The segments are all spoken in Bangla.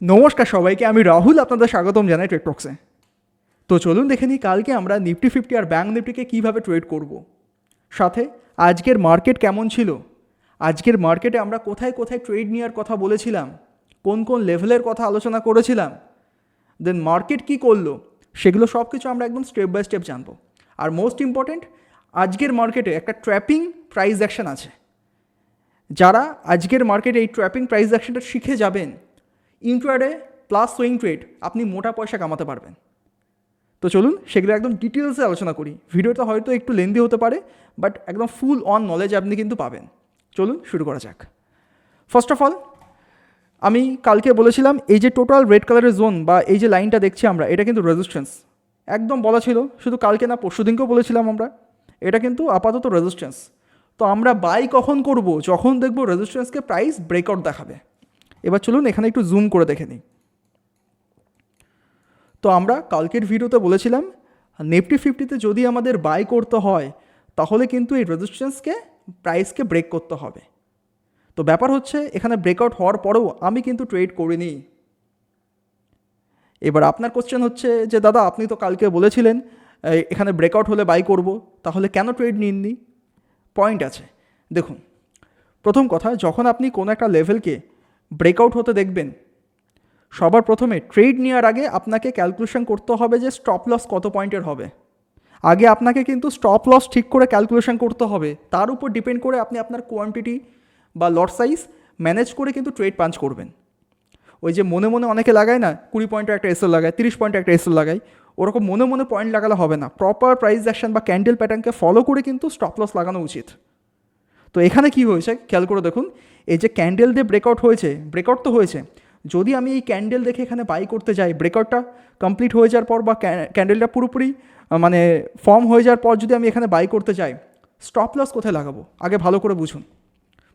নমস্কার সবাইকে, আমি রাহুল, আপনাদের স্বাগতম জানাই ট্রেড টক্সে তো চলুন দেখে নিই, কালকে আমরা নিফটি ফিফটি আর ব্যাঙ্ক নিফটিকে কীভাবে ট্রেড করব। সাথে, আজকের মার্কেট কেমন ছিল? আজকের মার্কেটে আমরা কোথায় কোথায় ট্রেড নেওয়ার কথা বলেছিলাম? কোন কোন লেভেলের কথা আলোচনা করেছিলাম? দেন মার্কেট কি করল? সেগুলো সব কিছু আমরা একদম স্টেপ বাই স্টেপ জানব। আর মোস্ট ইম্পর্ট্যান্ট আজকের মার্কেটে একটা ট্র্যাপিং প্রাইস অ্যাকশন আছে। যারা আজকের মার্কেটে এই ট্র্যাপিং প্রাইস অ্যাকশনটা শিখে যাবেন ইন্ট্রাডে প্লাস সুইং ট্রেড আপনি মোটা পয়সা কামাতে পারবেন। তো চলুন সেগুলো একদম ডিটেলসে আলোচনা করি। ভিডিওটা হয়তো একটু লেন্দি হতে পারে বাট একদম ফুল অন নলেজ আপনি কিন্তু পাবেন। চলুন শুরু করা যাক। ফার্স্ট অফ অল আমি কালকে বলেছিলাম এই যে টোটাল রেড কালারের জোন বা এই যে লাইনটা দেখছি আমরা, এটা কিন্তু রেজিস্ট্যান্স একদম বলা ছিল, শুধু কালকে না, পরশু দিনকেও বলেছিলাম আমরা, এটা কিন্তু আপাতত রেজিস্ট্যান্স তো আমরা বাই কখন করব, যখন দেখব রেজিস্ট্যান্সকে প্রাইস ব্রেকআউট দেখাবে। এবার চলুন এখানে একটু জুম করে দেখে নিই। তো আমরা কালকের ভিডিওতে বলেছিলাম নিফটি ফিফটিতে যদি আমাদের বাই করতে হয়, তাহলে কিন্তু এই রেজিস্ট্যান্সকে প্রাইসকে ব্রেক করতে হবে। তো ব্যাপার হচ্ছে, এখানে ব্রেকআউট হওয়ার পরেও আমি কিন্তু ট্রেড করিনি। এবার আপনার কোশ্চেন হচ্ছে যে, দাদা, আপনি তো কালকে বলেছিলেন এখানে ব্রেকআউট হলে বাই করব, তাহলে কেন ট্রেড নিননি? পয়েন্ট আছে। দেখুন, প্রথম কথা, যখন আপনি কোনো একটা লেভেলকে ব্রেকআউট হতে দেখবেন। সবার প্রথমে ট্রেড নেওয়ার আগে আপনাকে ক্যালকুলেশন করতে হবে যে স্টপ লস কত পয়েন্টের হবে। আগে আপনাকে কিন্তু স্টপ লস ঠিক করে ক্যালকুলেশন করতে হবে। তার উপর ডিপেন্ড করে আপনি আপনার কোয়ান্টিটি বা লট সাইজ ম্যানেজ করে কিন্তু ট্রেড পাঞ্চ করবেন। ওই যে মনে মনে অনেকে লাগায় না, কুড়ি পয়েন্টের একটা এসএল লাগায়, তিরিশ পয়েন্টের একটা এসএল লাগায়, ওরকম মনে মনে পয়েন্ট লাগালে হবে না। প্রপার প্রাইস অ্যাকশন বা ক্যান্ডেল প্যাটার্নকে ফলো করে কিন্তু স্টপ লস লাগানো উচিত। তো এখানে কি হয়েছে? খেয়াল করে দেখুন এই যে ক্যান্ডেল দিয়ে ব্রেকআউট হয়েছে ব্রেকআউট তো হয়েছে। যদি আমি এই ক্যান্ডেল দেখে এখানে বাই করতে যাই ব্রেকআউটটা কমপ্লিট হয়ে যাওয়ার পর বা ক্যান্ডেলটা পুরোপুরি মানে ফর্ম হয়ে যাওয়ার পর যদি আমি এখানে বাই করতে যাই স্টপ লস কোথায় লাগাবো? আগে ভালো করে বুঝুন।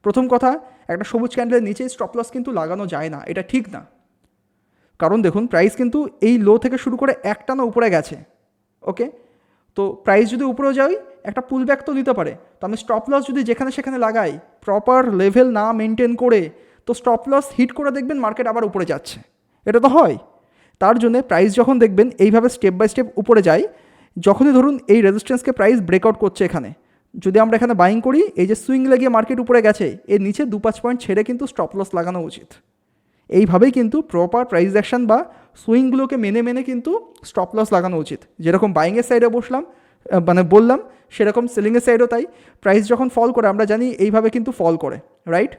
প্রথম কথা, একটা সবুজ ক্যান্ডেলের নিচে স্টপ লস কিন্তু লাগানো যায় না, এটা ঠিক না। কারণ দেখুন প্রাইস কিন্তু এই লো থেকে শুরু করে একটানা উপরে গেছে ওকে তো প্রাইস যদি উপরেও যাই একটা পুল ব্যাক তো দিতে পারে। তো আমি স্টপ লস যদি যেখানে সেখানে লাগাই প্রপার লেভেল না মেনটেন করে, তো স্টপ লস হিট করে দেখবেন মার্কেট আবার উপরে যাচ্ছে। এটা তো হয়। তার জন্য প্রাইস যখন দেখবেন, এইভাবে স্টেপ বাই স্টেপ উপরে যায়, যখনই ধরুন এই রেজিস্ট্যান্সকে প্রাইস ব্রেকআউট করছে এখানে, যদি আমরা এখানে বাইং করি, এই যে সুইং লাগিয়ে মার্কেট উপরে গেছে, এর নিচে দু পাঁচ পয়েন্ট ছেড়ে কিন্তু স্টপ লস লাগানো উচিত। এইভাবেই কিন্তু প্রপার প্রাইস অ্যাকশন বা সুইংগুলোকে মেনে মেনে কিন্তু স্টপ লস লাগানো উচিত। যেরকম বাইংয়ের সাইডে বসলাম মানে বললাম, সেরকম সেলিংয়ের সাইডেও তাই। প্রাইস যখন ফল করে, আমরা জানি এইভাবে কিন্তু ফল করে রাইট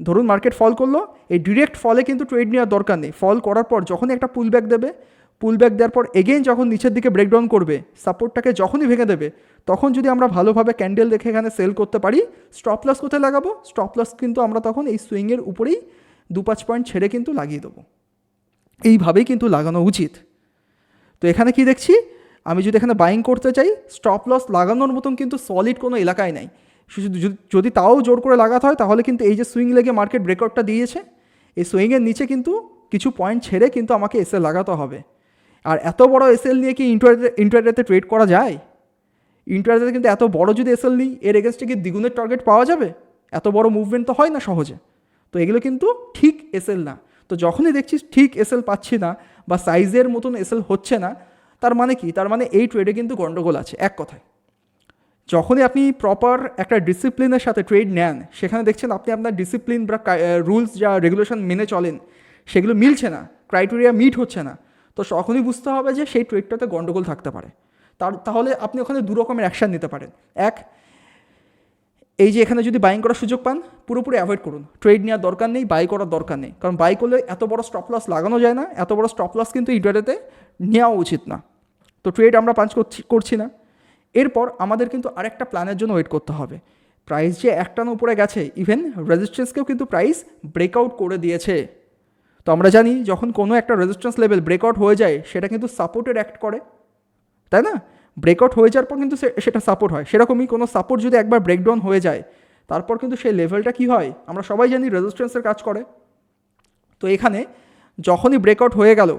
ধরুন মার্কেট ফল করল, এই ডিরেক্ট ফলে কিন্তু ট্রেড নেওয়ার দরকার নেই। ফল করার পর যখনই একটা পুল ব্যাক দেবে পুল ব্যাক দেওয়ার পর এগেইন যখন নিচের দিকে ব্রেকডাউন করবে সাপোর্টটাকে যখনই ভেঙে দেবে, তখন যদি আমরা ভালোভাবে ক্যান্ডেল দেখে এখানে সেল করতে পারি স্টপ লস কোথায় লাগাবো? স্টপ লস কিন্তু আমরা তখন এই সুইংয়ের উপরেই দু পাঁচ পয়েন্ট ছেড়ে কিন্তু লাগিয়ে দেবো। এইভাবেই কিন্তু লাগানো উচিত। তো এখানে কি দেখছি? আমি যদি এখানে বাইং করতে চাই স্টপ লস লাগানোর মতন কিন্তু সলিড কোনো এলাকায় নাই। যদি- তাও জোর করে লাগাতে হয়, তাহলে কিন্তু এই যে সুইং লেগে মার্কেট ব্রেকআউটটা দিয়েছে, এই সুইংয়ের নিচে কিন্তু কিছু পয়েন্ট ছেড়ে কিন্তু আমাকে এসএল লাগাতে হবে। আর এত বড় এসএল নিয়ে কি ইন্টারনেটে ট্রেড করা যায়? ইন্টারনেটে কিন্তু এত বড় যদি এসএল নিই, এর এগেনস্টে কি দ্বিগুণের টার্গেট পাওয়া যাবে? এত বড় মুভমেন্ট তো হয় না সহজে। তো এগুলো কিন্তু ঠিক এসএল না। তো যখনই দেখছিস ঠিক এসএল পাচ্ছি না বা সাইজের মতন এসএল হচ্ছে না তার মানে কি? তার মানে এই ট্রেডে কিন্তু গণ্ডগোল আছে, এক কথায়। যখনই আপনি প্রপার একটা ডিসিপ্লিনের সাথে ট্রেড নেন, সেখানে দেখছেন আপনি আপনার ডিসিপ্লিন বা রুলস যা রেগুলেশন মেনে চলেন, সেগুলো মিলছে না ক্রাইটেরিয়া মিট হচ্ছে না, তো তখনই বুঝতে হবে যে সেই ট্রেডটাতে গণ্ডগোল থাকতে পারে। তার, তাহলে আপনি ওখানে দু রকমের অ্যাকশান নিতে পারেন। এক এই যে এখানে যদি বাইং করার সুযোগ পান, পুরোপুরি অ্যাভয়েড করুন। ট্রেড নেওয়ার দরকার নেই বাই করার দরকার নেই। কারণ বাই করলে এত বড় স্টপ লস লাগানো যায় না, এত বড় স্টপ লস কিন্তু ইন্টারনেটে নেওয়া উচিত না। তো ট্রেড আমরা পাঞ্চ করছি করছি না। এরপর আমাদের কিন্তু আরেকটা প্ল্যানের জন্য ওয়েট করতে হবে। প্রাইস যে একটানো উপরে গেছে ইভেন রেজিস্ট্যান্সকেও কিন্তু প্রাইস ব্রেকআউট করে দিয়েছে। তো আমরা জানি যখন কোনো একটা রেজিস্ট্যান্স লেভেল ব্রেকআউট হয়ে যায়, সেটা কিন্তু সাপোর্টেড অ্যাক্ট করে। তাই না? ব্রেকআউট হয়ে যাওয়ার পর কিন্তু সেটা সাপোর্ট হয়। সেরকমই কোনো সাপোর্ট যদি একবার ব্রেকডাউন হয়ে যায়, তারপর কিন্তু সেই লেভেলটা কি হয়? আমরা সবাই জানি রেজিস্ট্যান্সের কাজ করে। তো এখানে যখনই ব্রেকআউট হয়ে গেল,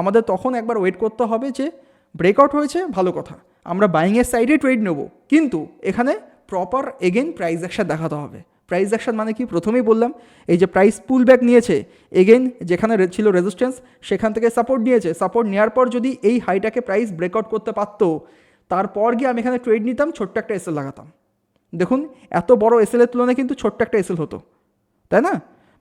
আমাদের তখন একবার ওয়েট করতে হবে যে ব্রেকআউট হয়েছে, ভালো কথা। আমরা বাইংয়ের সাইডে ট্রেড নেব। কিন্তু এখানে প্রপার এগেন প্রাইস অ্যাকশন দেখাতে হবে। প্রাইস অ্যাকশন মানে কি? প্রথমেই বললাম, এই যে প্রাইস পুল ব্যাক নিয়েছে এগেন যেখানে ছিল রেজিস্ট্যান্স সেখান থেকে সাপোর্ট নিয়েছে। সাপোর্ট নেওয়ার পর যদি এই হাইটাকে প্রাইস ব্রেকআউট করতে পারতো, তারপর গিয়ে আমি এখানে ট্রেড নিতাম, ছোট্ট একটা এসএল লাগাতাম। দেখুন, এত বড় এসএলের তুলনায় কিন্তু ছোট্ট একটা এসএল হতো, তাই না?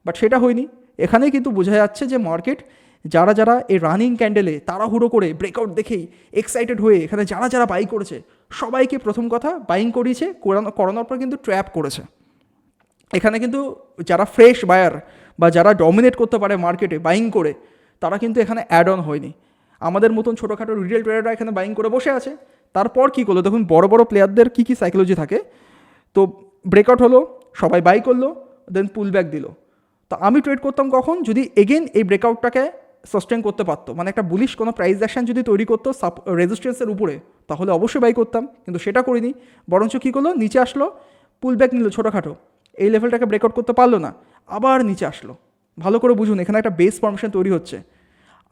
বাট সেটা হয়নি। এখানেই কিন্তু বোঝা যাচ্ছে যে মার্কেট যারা যারা এই রানিং ক্যান্ডেলে তাড়াহুড়ো করে ব্রেকআউট দেখেই এক্সাইটেড হয়ে এখানে যারা যারা বাই করেছে, সবাইকে প্রথম কথা বাইং করিয়েছে, করানো, করানোর পর কিন্তু ট্র্যাপ করেছে। এখানে কিন্তু যারা ফ্রেশ বায়ার বা যারা ডমিনেট করতে পারে মার্কেটে বাইং করে, তারা কিন্তু এখানে অ্যাড অন হয়নি। আমাদের মতন ছোটোখাটো রিটেল ট্রেডাররা এখানে বাইং করে বসে আছে। তারপর কী করল? দেখুন, বড় বড় প্লেয়ারদের কী কী সাইকোলজি থাকে? তো ব্রেকআউট হলো, সবাই বাই করল দেন পুল ব্যাক দিল। তো আমি ট্রেড করতাম কখন? যদি এগেন এই ব্রেকআউটটাকে সাস্টেন করতে পারতো। মানে একটা বুলিশ কোনো প্রাইস অ্যাকশন যদি তৈরি করতো সাপ রেজিস্ট্যান্সের উপরে, তাহলে অবশ্যই বাই করতাম। কিন্তু সেটা করিনি। বরঞ্চ কী করল? নিচে আসলো পুল ব্যাক নিল ছোটোখাটো। এই লেভেলটাকে ব্রেকআউট করতে পারল না। আবার নিচে আসলো। ভালো করে বুঝুন, এখানে একটা বেস ফর্মেশন তৈরি হচ্ছে।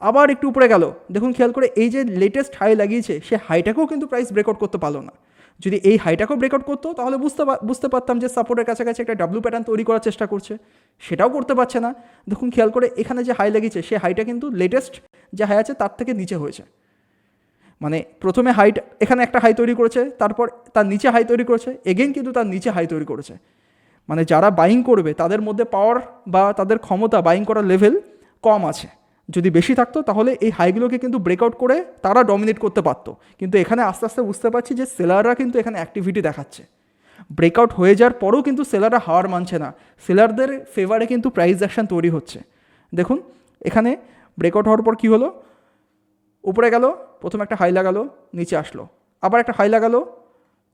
আবার একটু উপরে গেল। দেখুন, খেয়াল করে এই যে লেটেস্ট হাই লাগিয়েছে, সে হাইটাকেও কিন্তু প্রাইস ব্রেকআউট করতে পারল না। যদি এই হাইটাকেও ব্রেকআউট করতো, তাহলে বুঝতে বুঝতে পারতাম যে সাপোর্টের কাছাকাছি একটা ডাব্লু প্যাটার্ন তৈরি করার চেষ্টা করছে। সেটাও করতে পারছে না। দেখুন, খেয়াল করে এখানে যে হাই লাগিয়েছে, সে হাইটা কিন্তু লেটেস্ট যে হাই আছে, তার থেকে নিচে হয়েছে। মানে প্রথমে হাইট এখানে একটা হাই তৈরি করেছে, তারপর তার নিচে হাই তৈরি করেছে এগেন কিন্তু তার নিচে হাই তৈরি করেছে। মানে যারা বাইং করবে, তাদের মধ্যে পাওয়ার বা তাদের ক্ষমতা বাইং করার লেভেল কম আছে। যদি বেশি থাকতো, তাহলে এই হাইগুলোকে কিন্তু ব্রেকআউট করে তারা ডমিনেট করতে পারতো। কিন্তু এখানে আস্তে আস্তে বুঝতে পারছি যে সেলাররা কিন্তু এখানে অ্যাক্টিভিটি দেখাচ্ছে। ব্রেকআউট হয়ে যাওয়ার পরেও কিন্তু সেলাররা হার মানছে না। সেলারদের ফেভারে কিন্তু প্রাইস অ্যাকশন তৈরি হচ্ছে। দেখুন, এখানে ব্রেকআউট হওয়ার পর কী হলো? উপরে গেল, প্রথমে একটা হাই লাগালো, নিচে আসলো। আবার একটা হাই লাগালো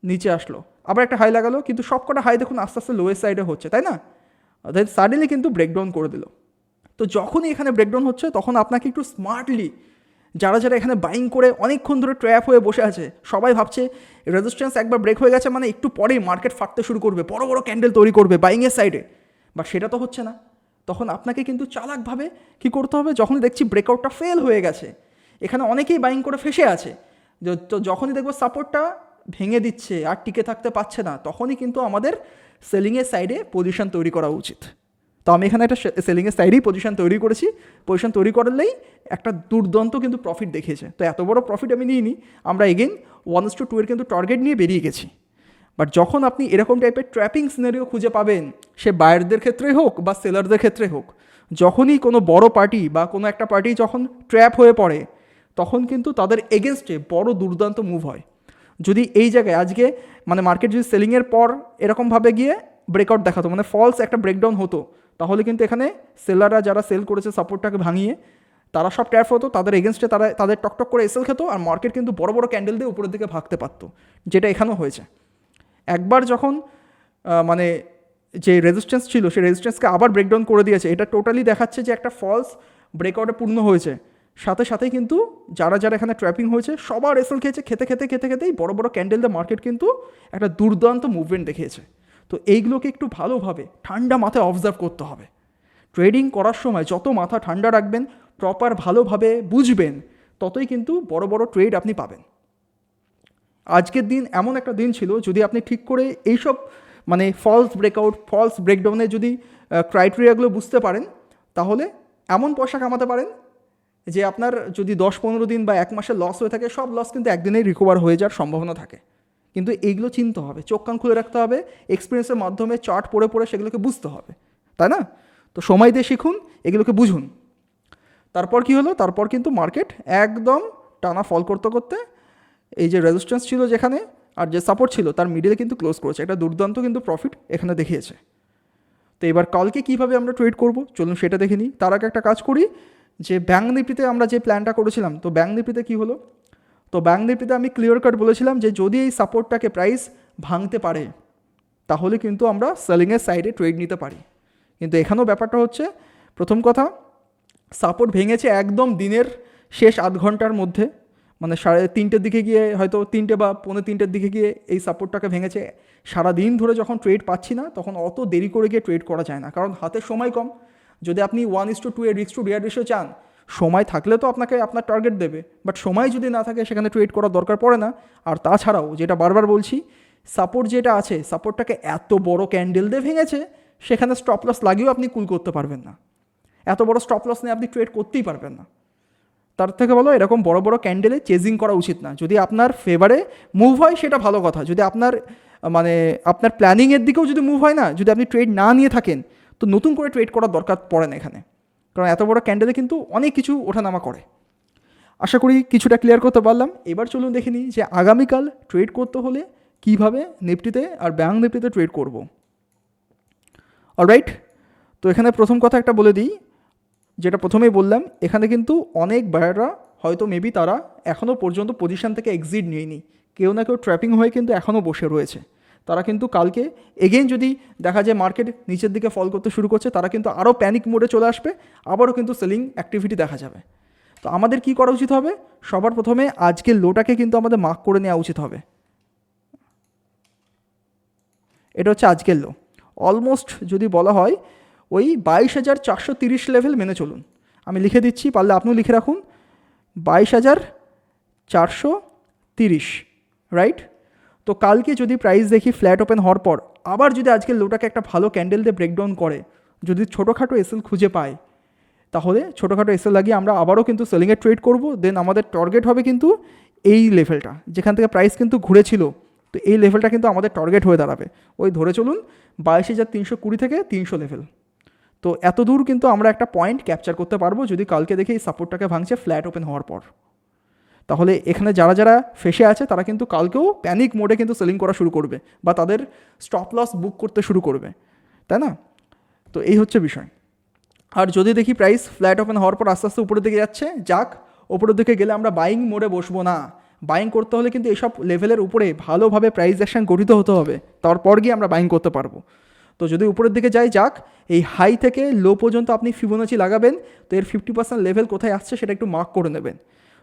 নিচে আসলো। আবার একটা হাই লাগালো, কিন্তু সব কটা হাই দেখুন আস্তে আস্তে লোয়ের সাইডে হচ্ছে, তাই না? দেন সাডেনলি কিন্তু ব্রেকডাউন করে দিল। তো যখনই এখানে ব্রেকডাউন হচ্ছে, তখন আপনাকে একটু স্মার্টলি যারা যারা এখানে বাইং করে অনেকক্ষণ ধরে ট্র্যাপ হয়ে বসে আছে, সবাই ভাবছে রেজিস্ট্যান্স একবার ব্রেক হয়ে গেছে মানে একটু পরেই মার্কেট ফাটতে শুরু করবে, বড় বড় ক্যান্ডেল তৈরি করবে বাইংয়ের সাইডে বা সেটা তো হচ্ছে না। তখন আপনাকে কিন্তু চালাকভাবে কি করতে হবে? যখন দেখছি ব্রেকআউটটা ফেল হয়ে গেছে, এখানে অনেকেই বাইং করে ফেসে আছে। তো যখনই দেখব সাপোর্টটা ভেঙে দিচ্ছে আর টিকে থাকতে পারছে না, তখনই কিন্তু আমাদের সেলিংয়ের সাইডে পজিশন তৈরি করা উচিত। তো আমি এখানে একটা সেলিংয়ের সাইডেই পজিশন তৈরি করেছি। পজিশন তৈরি করলেই একটা দুর্দান্ত কিন্তু প্রফিট দেখিয়েছে। তো এত বড় প্রফিট আমি নিইনি। আমরা এগেন ওয়ান টু টু এর কিন্তু টার্গেট নিয়ে বেরিয়ে গেছি। বাট যখন আপনি এরকম টাইপের ট্র্যাপিং সিনারিও খুঁজে পাবেন, সে বায়ারদের ক্ষেত্রেই হোক বা সেলারদের ক্ষেত্রে হোক, যখনই কোনো বড় পার্টি বা কোনো একটা পার্টি যখন ট্র্যাপ হয়ে পড়ে, তখন কিন্তু তাদের এগেনস্টে বড় দুর্দান্ত মুভ হয়। যদি এই জায়গায় আজকে মানে মার্কেট যদি সেলিংয়ের পর এরকমভাবে গিয়ে ব্রেকআউট দেখাতো মানে ফলস একটা ব্রেকডাউন হতো, তাহলে কিন্তু এখানে সেলাররা যারা সেল করেছে সাপোর্টটাকে ভাঙিয়ে, তারা সব ট্যাপ হতো, তাদের এগেনস্টে তারা, তাদের টকটক করে এসেল খেতো আর মার্কেট কিন্তু বড় বড় ক্যান্ডেল দিয়ে উপরের দিকে ভাগতে পারতো, যেটা এখানেও হয়েছে। একবার যখন মানে যে রেজিস্ট্যান্স ছিল, সেই রেজিস্ট্যান্সকে আবার ব্রেকডাউন করে দিয়েছে, এটা টোটালি দেখাচ্ছে যে একটা ফলস ব্রেকআউটে পূর্ণ হয়েছে। সাথে সাথে কিন্তু যারা যারা এখানে ট্র্যাপিং হয়েছে, সবার এসেল খেয়েছে, খেতে খেতে খেতে খেতেই বড় বড় ক্যান্ডেল দিয়ে মার্কেট কিন্তু একটা দুর্দান্ত মুভমেন্ট দেখিয়েছে। তো এইগুলোকে একটু ভালোভাবে ঠান্ডা মাথায় অবজার্ভ করতে হবে। ট্রেডিং করার সময় যত মাথা ঠান্ডা রাখবেন প্রপার ভালোভাবে বুঝবেন, ততই কিন্তু বড় বড় ট্রেড আপনি পাবেন। আজকের দিন এমন একটা দিন ছিল, যদি আপনি ঠিক করে এইসব মানে ফলস ব্রেকআউট ফলস ব্রেকডাউনে যদি ক্রাইটেরিয়াগুলো বুঝতে পারেন, তাহলে এমন পয়সা কামাতে পারেন যে আপনার যদি দশ পনেরো দিন বা এক মাসের লস হয়ে থাকে, সব লস কিন্তু একদিনেই রিকভার হয়ে যাওয়ার সম্ভাবনা থাকে। কিন্তু এইগুলো চিনতে হবে, চোখ কান খুলে রাখতে হবে এক্সপিরিয়েন্সের মাধ্যমে চার্ট পড়ে পড়ে সেগুলোকে বুঝতে হবে, তাই না? তো সময় দিয়ে শিখুন, এগুলোকে বুঝুন। তারপর কি হলো? তারপর কিন্তু মার্কেট একদম টানা ফল করতে করতে এই যে রেজিস্ট্যান্স ছিল যেখানে আর যে সাপোর্ট ছিল, তার মিডিলে কিন্তু ক্লোজ করেছে। একটা দুর্দান্ত কিন্তু প্রফিট এখানে দেখিয়েছে। তো এবার কালকে কীভাবে আমরা ট্রেড করব? চলুন সেটা দেখে নিই। তার আগে একটা কাজ করি যে ব্যাঙ্ক নিফটিতে আমরা যে প্ল্যানটা করেছিলাম, তো ব্যাঙ্ক নিফটিতে কী হলো? তো ব্যাঙ্ক নিফটিতে আমি ক্লিয়ার কাট বলেছিলাম যে যদি এই সাপোর্টটাকে প্রাইস ভাঙতে পারে, তাহলে কিন্তু আমরা সেলিংয়ের সাইডে ট্রেড নিতে পারি। কিন্তু এখানেও ব্যাপারটা হচ্ছে, প্রথম কথা সাপোর্ট ভেঙেছে একদম দিনের শেষ আধ ঘণ্টার মধ্যে। মানে সাড়ে তিনটের দিকে গিয়ে হয়তো তিনটে বা পৌনে তিনটের দিকে গিয়ে এই সাপোর্টটাকে ভেঙেছে। সারা দিন ধরে যখন ট্রেড পাচ্ছি না, তখন অত দেরি করে গিয়ে ট্রেড করা যায় না। কারণ হাতে সময় কম। যদি আপনি ওয়ান ইস টু টু এর রিক্স টু রিয়ার রেশিও চান, সময় থাকলে তো আপনাকে আপনার টার্গেট দেবে বাট সময় যদি না থাকে সেখানে ট্রেড করার দরকার পড়ে না। আর তাছাড়াও যেটা বারবার বলছি সাপোর্ট যেটা আছে সাপোর্টটাকে এত বড় ক্যান্ডেল দিয়ে ভেঙেছে, সেখানে স্টপ লস লাগিয়েও আপনি কুল করতে পারবেন না। এত বড় স্টপ লস নিয়ে আপনি ট্রেড করতেই পারবেন না। তার থেকে বলো, এরকম বড় বড় ক্যান্ডেলে চেজিং করা উচিত না। যদি আপনার ফেভারে মুভ হয়, সেটা ভালো কথা। যদি আপনার মানে আপনার প্ল্যানিংয়ের দিকেও যদি মুভ হয় না, যদি আপনি ট্রেড না নিয়ে থাকেন তো নতুন করে ট্রেড করার দরকার পড়ে না এখানে। কারণ এত বড় ক্যান্ডেলে কিন্তু অনেক কিছু ওঠানামা করে। আশা করি কিছুটা ক্লিয়ার করতে পারলাম। এবার চলুন দেখে নিই যে আগামীকাল ট্রেড করতে হলে কীভাবে নিফটিতে আর ব্যাঙ্ক নিফটিতে ট্রেড করব। অলরাইট তো এখানে প্রথম কথা একটা বলে দিই, যেটা প্রথমেই বললাম, এখানে কিন্তু অনেক বায়াররা হয়তো মেবি তারা এখনও পর্যন্ত পজিশন থেকে এক্সিট নিয়েনি। কেউ না কেউ ট্র্যাপিং হয়ে কিন্তু এখনও বসে রয়েছে। তারা কিন্তু কালকে এগেইন যদি দেখা যায় মার্কেট নিচের দিকে ফল করতে শুরু করছে, তারা কিন্তু আরও প্যানিক মোডে চলে আসবে, আবারও কিন্তু সেলিং অ্যাক্টিভিটি দেখা যাবে। তো আমাদের কি করা উচিত হবে? সবার প্রথমে আজকের লোটাকে কিন্তু আমাদের মার্ক করে নেওয়া উচিত হবে। এটা হচ্ছে আজকের লো অলমোস্ট যদি বলা হয়, ওই বাইশ হাজার চারশো তিরিশ লেভেল মেনে চলুন। আমি লিখে দিচ্ছি, পারলে আপনিও লিখে রাখুন। বাইশ হাজার চারশো তিরিশ রাইট তো কালকে যদি প্রাইস দেখি ফ্ল্যাট ওপেন হওয়ার পর, আবার যদি আজকের লোটাকে একটা ভালো ক্যান্ডেল দিয়ে ব্রেকডাউন করে, যদি ছোটোখাটো এসএল খুঁজে পায়, তাহলে ছোটোখাটো এসএল লাগিয়ে আমরা আবারও কিন্তু সেলিংয়ে ট্রেড করব। দেন আমাদের টার্গেট হবে কিন্তু এই লেভেলটা যেখান থেকে প্রাইস কিন্তু ঘুরেছিল, তো এই লেভেলটা কিন্তু আমাদের টার্গেট হয়ে দাঁড়াবে। ওই ধরে চলুন বাইশ হাজার তিনশো কুড়ি থেকে তিনশো লেভেল তো এত দূর কিন্তু আমরা একটা পয়েন্ট ক্যাপচার করতে পারব যদি কালকে দেখে এই সাপোর্টটাকে ভাঙছে ফ্ল্যাট ওপেন হওয়ার পর। তাহলে এখানে যারা যারা ফেসে আছে, তারা কিন্তু কালকেও প্যানিক মোডে কিন্তু সেলিং করা শুরু করবে বা তাদের স্টপ লস বুক করতে শুরু করবে। তাই না? তো এই হচ্ছে বিষয়। আর যদি দেখি প্রাইস ফ্ল্যাট ওপেন হওয়ার পর আস্তে আস্তে উপরের দিকে যাচ্ছে, যাক ওপরের দিকে গেলে আমরা বাইং মোডে বসবো না। বাইং করতে হলে কিন্তু এসব লেভেলের উপরে ভালোভাবে প্রাইস অ্যাকশন গঠিত হতে হবে। তারপর গিয়ে আমরা বাইং করতে পারব। তো যদি উপরের দিকে যাই, যাক, এই হাই থেকে লো পর্যন্ত আপনি ফিবোনাচি লাগাবেন, তো এর ফিফটি পার্সেন্ট লেভেল কোথায় আসছে সেটা একটু মার্ক করে নেবেন।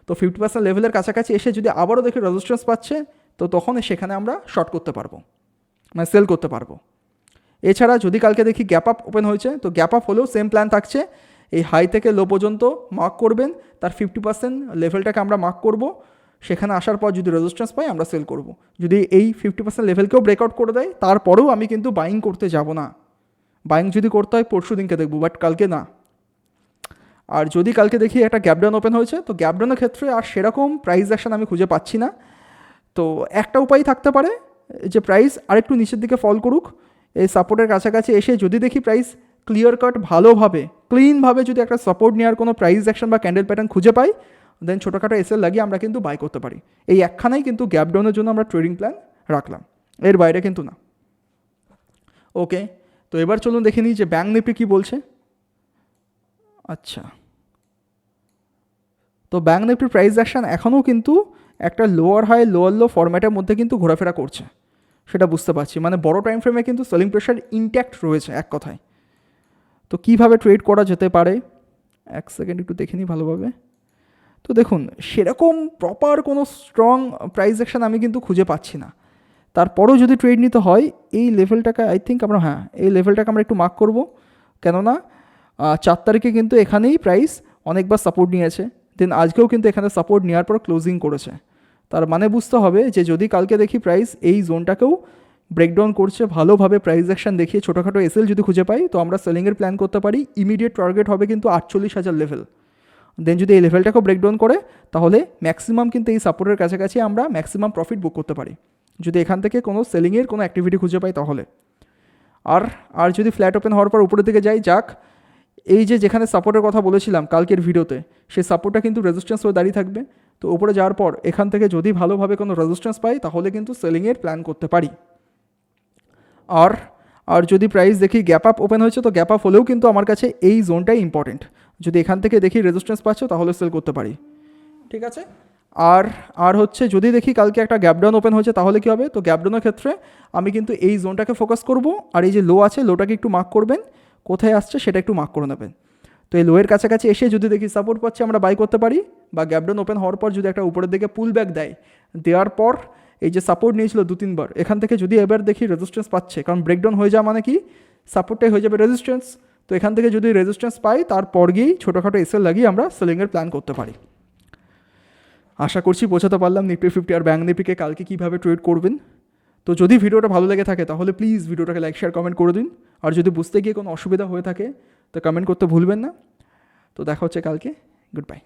তো ফিফটি পার্সেন্ট লেভেলের কাছাকাছি এসে যদি আবারও দেখি রেজিস্ট্যান্স পাচ্ছে, তো তখন সেখানে আমরা শর্ট করতে পারব মানে সেল করতে পারব। এছাড়া যদি কালকে দেখি গ্যাপ আপ ওপেন হয়েছে, তো গ্যাপ আপ হলেও সেম প্ল্যান থাকছে। এই হাই থেকে লো পর্যন্ত মার্ক করবেন, তার ফিফটি পার্সেন্ট লেভেলটাকে আমরা মার্ক করব। সেখানে আসার পর যদি রেজিস্ট্যান্স পাই, আমরা সেল করব। যদি এই ফিফটি পার্সেন্ট লেভেলকেও ব্রেকআউট করে দেয়, তারপরেও আমি কিন্তু বাইং করতে যাব না। বাইং যদি করতে হয়, পরশু দিনকে দেখব বাট কালকে না। আর যদি কালকে দেখি একটা গ্যাপডাউন ওপেন হয়েছে, তো গ্যাপডাউনের ক্ষেত্রে আর সেরকম প্রাইস অ্যাকশন আমি খুঁজে পাচ্ছি না। তো একটা উপায় থাকতে পারে যে প্রাইস আরেকটু নিচের দিকে ফল করুক, এই সাপোর্টের কাছাকাছি এসে যদি দেখি প্রাইস ক্লিয়ার কাট ভালোভাবে ক্লিনভাবে যদি একটা সাপোর্ট নেওয়ার কোনো প্রাইস অ্যাকশন বা ক্যান্ডেল প্যাটার্ন খুঁজে পাই দেন ছোটোখাটো এসএল লাগিয়ে আমরা কিন্তু বাই করতে পারি। এই একখানাই কিন্তু গ্যাপডাউনের জন্য আমরা ট্রেডিং প্ল্যান রাখলাম। এর বাইরে কিন্তু না। ওকে তো এবার চলুন দেখে নিই যে ব্যাঙ্ক নিফটি কী বলছে। আচ্ছা। তো ব্যাঙ্ক নিফটির প্রাইস অ্যাকশন এখনও কিন্তু একটা লোয়ার হাই লোয়ার লো ফরম্যাটের মধ্যে কিন্তু ঘোরাফেরা করছে। সেটা বুঝতে পারছি। মানে বড় টাইম ফ্রেমে কিন্তু সেলিং প্রেশার ইনট্যাক্ট রয়েছে এক কথায়। তো কীভাবে ট্রেড করা যেতে পারে? এক সেকেন্ড একটু দেখে নিই ভালোভাবে। তো দেখুন, সেরকম প্রপার কোনো স্ট্রং প্রাইস অ্যাকশন আমি কিন্তু খুঁজে পাচ্ছি না। তারপরেও যদি ট্রেড নিতে হয়, এই লেভেলটাকে আই থিঙ্ক আমরা হ্যাঁ এই লেভেলটাকে আমরা একটু মার্ক করব। কেননা চার তারিখে কিন্তু এখানেই প্রাইস অনেকবার সাপোর্ট নিয়েছে। দেন আজকেও কিন্তু এখানে সাপোর্ট নেওয়ার পর ক্লোজিং করেছে। তার মানে বুঝতে হবে যে যদি কালকে দেখি প্রাইস এই জোনটাকেও ব্রেকডাউন করছে, ভালোভাবে প্রাইস অ্যাকশন দেখিয়ে ছোটোখাটো এসএল যদি খুঁজে পাই, তো আমরা সেলিংয়ের প্ল্যান করতে পারি ইমিডিয়েট টার্গেট হবে কিন্তু আটচল্লিশ হাজার লেভেল দেন যদি এই লেভেলটাকেও ব্রেকডাউন করে, তাহলে ম্যাক্সিমাম কিন্তু এই সাপোর্টের কাছাকাছি আমরা ম্যাক্সিমাম প্রফিট বুক করতে পারি। যদি এখান থেকে কোনো সেলিংয়ের কোনো অ্যাক্টিভিটি খুঁজে পাই তাহলে। আর আর যদি ফ্ল্যাট ওপেন হওয়ার পর উপরের দিকে যাই, যাক এই যে যেখানে সাপোর্টের কথা বলেছিলাম কালকের ভিডিওতে, সেই সাপোর্টটা কিন্তু রেজিস্ট্যান্স হয়ে দাঁড়িয়ে থাকবে। তো উপরে যাওয়ার পর, এখান থেকে যদি ভালোভাবে কোনো রেজিস্ট্যান্স পাই, তাহলে কিন্তু সেলিংয়ের প্ল্যান করতে পারি। আর আর যদি প্রাইস দেখি গ্যাপ আপ ওপেন হয়েছে, তো গ্যাপ আপ হলেও কিন্তু আমার কাছে এই জোনটাই ইম্পর্টেন্ট যদি এখান থেকে দেখি রেজিস্ট্যান্স পাচ্ছ, তাহলে সেল করতে পারি। ঠিক আছে? আর আর হচ্ছে যদি দেখি কালকে একটা গ্যাপডাউন ওপেন হয়েছে, তাহলে কী হবে? তো গ্যাপডাউনের ক্ষেত্রে আমি কিন্তু এই জোনটাকে ফোকাস করব। আর এই যে লো আছে লোটাকে একটু মার্ক করবেন। কোথায় আসছে সেটা একটু মার্ক করে নেবেন। তো এই লোয়ের কাছাকাছি এসে যদি দেখি সাপোর্ট পাচ্ছে, আমরা বাই করতে পারি বা গ্যাপডাউন ওপেন হওয়ার পর যদি একটা উপরের দিকে পুল ব্যাক দেয়, দেওয়ার পর এই যে সাপোর্ট নিয়েছিল দু, তিনবার, এখান থেকে যদি এবার দেখি রেজিস্ট্যান্স পাচ্ছে, কারণ ব্রেকডাউন হয়ে যাওয়া মানে কি? সাপোর্টটাই হয়ে যাবে রেজিস্ট্যান্স তো এখান থেকে যদি রেজিস্ট্যান্স পাই, তারপর গিয়েই ছোটোখাটো এসএল লাগিয়ে আমরা সেলিংয়ের প্ল্যান করতে পারি। আশা করছি বোঝাতে পারলাম নিফটি ফিফটি আর ব্যাঙ্ক নিফটিকে কালকে কীভাবে ট্রেড করবেন। তো যদি ভিডিওটা ভালো লেগে থাকে, তাহলে প্লিজ ভিডিওটাকে লাইক শেয়ার কমেন্ট করে দিন। আর যদি বুঝতে গিয়ে কোনো অসুবিধা হয়ে থাকে, তো কমেন্ট করতে ভুলবেন না। তো দেখা হচ্ছে কালকে। Good bye